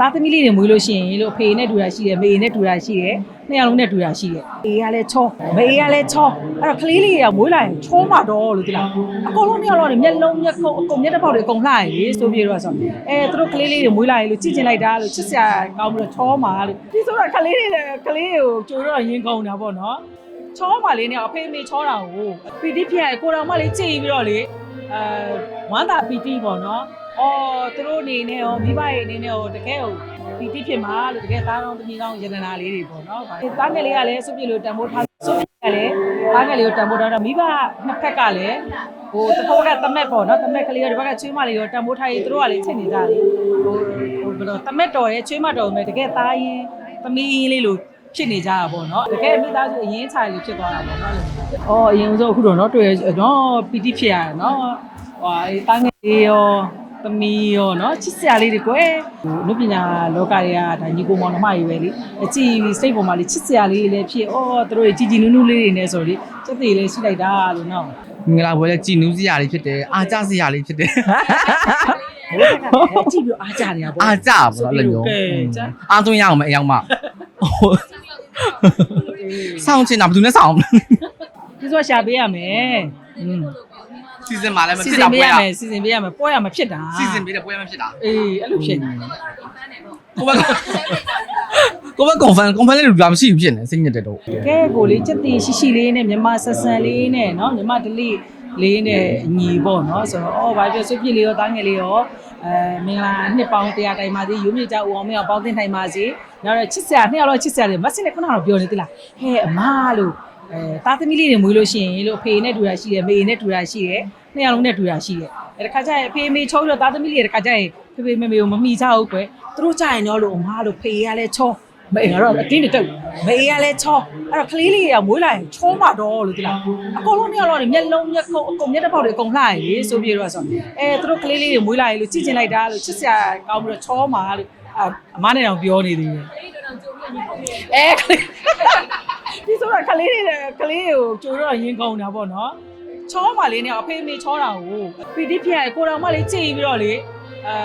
သားသမီးလေးတွေမွေးလို့ရှိရင်လို့အဖေနဲ့တူတာရှိတယ်မေနဲ့တူတာရှိတယ်နှစ်ယောက်လုံးနဲ့တူတာရှိတယ်အေးကလည်းချောမေကလည်းချောအဲ့တော့ကလေးလေးတွေကမွေးလာရင်ချောမှတော့လို့ဒီလားအကုန်လုံးနှစ်ယောက်လုံးတွေမျက်လုံးမျက်ခုံးအကုန်မျက်တစ်ပေါက်တွေအကုန်လှရည်လေဆိုပြီးတော့ဆိုအဲသူတို့ကလေးလေးတွေမွေးလာရင်လို့ကြည့်ကျင်လိုက်တာလို့ချစ်စရာကောင်းပြီးတော့ချောမှလို့ဒီဆိုတော့ကလေးလေးတွေကလေးကိုကြိုတော့ရင်ကုန်တာပေါ့နော်ချောပါလေးနဲ့အဖေမေချောတာကိုပီတိဖြစ်ရကိုတော်မလေးကြည်ပြီးတော့လေအဲဝမ်းသာပီတိပေါ့နော်။ အော်သူတို့အနေနဲ့ရောမိဘရဲ့အနေနဲ့ရောတကယ်ကိုပီတိဖြစ်မှာလို့တကယ်သားကောင်းသမီးကောင်းယန္တနာလေးတွေပေါ့နော်။ဒီသားငယ်လေးကလည်းစုပ်ပြလို့တန်ဖိုးထားစုပ်ပြကလည်းသားငယ်လေးကိုတန်ဖိုးထားတော့မိဘနှစ်ဖက်ကလည်းဟိုတစ်ဖက်ကတမက်ပေါ့နော်တမက်ကလေးကဒီဘက်ကချွေးမလေးရောတန်ဖိုးထားရေးသူတို့ကလည်းချက်နေကြတယ်။ဟိုဟိုဘယ်လိုတမက်တော်ရဲ့ချွေးမတော်မယ်တကယ်သားရင်သမီးရင်လေးလို့ဖြစ်နေကြတာပေါ့နော်တကယ်မိသားစုအရင်ခြာလေးဖြစ်သွားတာပေါ့နော်။အော်အရင်ဆုံးအခုတော့နော်တွေ့ရနော်ပီတိဖြစ်ရတယ်နော်။ဟွာအေးတားငယ်လေးရော သမီးရောနော်ချစ်စရာလေးတွေကွယ်။လူပညာလောကတွေကဒါညီကိုမောင်နှမတွေပဲလေ။အကြည့်ပြီးစိတ်ပေါ်မှာလေးချစ်စရာလေးတွေလည်းဖြစ်။အော်သူတို့ကြီးကြီးနူးနူးလေးတွေနဲ့ဆိုလေစက်သေးလေးရှိလိုက်တာလို့နော်။မင်္ဂလာပွဲလဲကြည်နူးစရာလေးဖြစ်တယ်အားကြစရာလေးဖြစ်တယ်ဘယ်ကကြည့်ပြီးအားကြနေတာပေါ့အားကြပါတော့လည်းမျိုးကဲကြအားသွင်းရအောင်မအရောက်မဆောင်းချင်တာဘယ်သူနဲ့ဆောင်းမလဲဒီဆိုရှာပေးရမယ်။อืม စီစဉ်မှာလည်းမ စီ ဖြစ် စဉ် တာ ပေး ပွဲ ရ ရ မယ်စီစဉ်ပေးရမယ်ပွဲရမှာဖြစ်တာ စီစဉ်ပေးတဲ့ပွဲမဖြစ်တာ အေးအဲ့လိုဖြစ်နေ ကိုဘကကိုဘကွန်ဖန်ကွန်ဖန်လေးလူလာမရှိဘူးဖြစ်နေစိတ်ညစ်တဲ့တော့ ကဲကိုလေးချက်တီရှိရှိလေးနဲ့မြမဆက်ဆန်လေးနဲ့เนาะမြမဒလိလေးနဲ့ညီပေါ့เนาะဆိုတော့အော်ဘာပြောဆွပြစ်လေးရောတားငယ်လေးရောအဲမင်္ဂလာနှစ်ပေါင်း100တိုင်ပါစေရုံးမြင့်ကြဦးအောင်မင်းအောင်ပေါင်းတင်နိုင်ပါစေနောက်တော့ချစ်စရာနှစ်ယောက်တော့ချစ်စရာတွေမဆင်နဲ့ခုနကတော့ပြောနေသလားဟဲ့အမလို့ အဲသားသမီးလေးတွေမွေးလို့ရှိရင်လို့အဖေနဲ့တူတာရှိတယ်မေနဲ့တူတာရှိတယ်နှစ်ယောက်လုံးနဲ့တူတာရှိတယ်အဲတခါကျရင်အဖေမေချုံးတော့သားသမီးလေးတွေတခါကျရင်ဖေဖေမေမေကိုမမိကြဘူးကွယ်သူတို့ကြရင်တော့လို့အမလို့ဖေကလည်းချောမေငါတော့အတင်းတတုတ်မေကလည်းချောအဲ့တော့ကလေးလေးတွေကမွေးလာရင်ချောမှတော့လို့ဒီလားအကုန်လုံးနှစ်ယောက်တော့မျက်လုံးမျက်ခုံးအကုန်မျက်တစ်ပေါက်တွေအကုန်လှရည်လေဆိုပြီးတော့ဆိုအဲသူတို့ကလေးလေးတွေမွေးလာရင်လို့ကြည့်ကျင်လိုက်တာလို့ချစ်စရာကောင်းပြီးတော့ချောမှလို့အမနဲ့တော့ပြောနေသေးတယ်အဲကလေး ဒီဆိုတော့ကလေးတွေကလေးကိုကြိုတော့ရင်ကုန်တာပေါ့နော်ချောမှလေးနဲ့အဖေမေချောတာကိုပီတိဖြစ်ရကိုတော်မလေးကြည်ပြီးတော့လေအဲ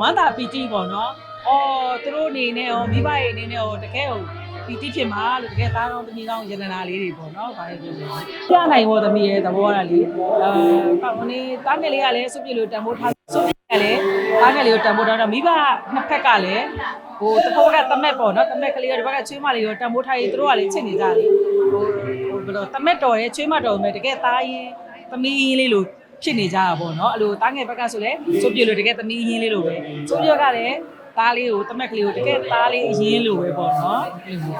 ဝမ်းသာပီတိပေါ့နော်အော်သူတို့အနေနဲ့ရောမိဘရဲ့အနေနဲ့ရောတကယ်ကိုပီတိဖြစ်မှာလို့တကယ်သားကောင်းသမီးကောင်းယန္တနာလေးတွေပေါ့နော်။ဘာလဲပြောလဲ။ပြနိုင်ဖို့သမီးရဲ့သဘောရလေ။အဲပေါ့နေတားငယ်လေးကလည်းစုပ်ပြလို့တန်ဖိုးထားစုပ်ပြကလည်းတားငယ်လေးကိုတန်ဖိုးထားတော့မိဘနှစ်ဖက်ကလည်း ဟိုတစ်ဖက်ကတမက်ပေါ့နော်တမက်ကလေးကဒီဘက်ကချွေးမလေးကိုတန်ဖိုးထားရေးသူတို့ကလည်းချစ်နေကြတယ်။ဟိုဟိုဘယ်လိုတမက်တော်ရဲ့ချွေးမတော်မယ်တကယ်သားရင်သမီးရင်လေးလို့ဖြစ်နေကြတာပေါ့နော်အဲ့လိုတားငယ်ဘက်ကဆိုလဲစုပ်ပြလို့တကယ်သမီးရင်းလေးလို့ပဲစုပ်ပြကလည်းသားလေးကိုတမက်ကလေးကိုတကယ်သားလေးအရင်လိုပဲပေါ့နော်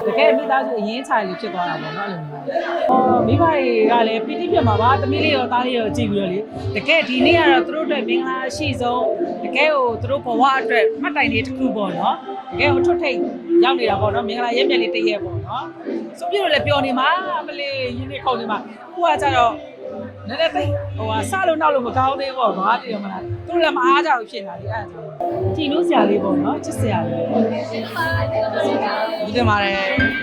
တကယ်မိသားစုအရင်ခြာလေးဖြစ်သွားတာပေါ့နော်အဲ့လိုမျိုးအော်မိဘတွေကလည်းပီတိပြတ်မှာပါသမီးလေးရောသားလေးရောကြည့်ပြီးတော့လေတကယ်ဒီနေ့ကတော့သူတို့အတွက်မင်္ဂလာရှိဆုံးတကယ်ကိုသူတို့ဘဝအတွက်မှတ်တိုင်လေးတစ်ခုပေါ့နော် တကယ်ကိုထွတ်ထိတ်ရောက်နေတာပေါ့နော်မင်္ဂလာရက်မြက်လေးတစ်ရက်ပေါ့နော်ဆိုပြတော့လည်းပျော်နေမှာမလေးရင်းနေခုန်နေမှာကိုကကြတော့နည်းနည်းသိဟိုဟာစလို့နောက်လို့မကောင်းသေးဘူးပေါ့ဘာတည်ရမလားသူတို့လည်းမအားကြဘူးဖြစ်နေတာလေအဲ့ဒါကြည့်လို့စရာလေးပေါ့နော်ချစ်စရာလေးဒီတင်ပါတယ်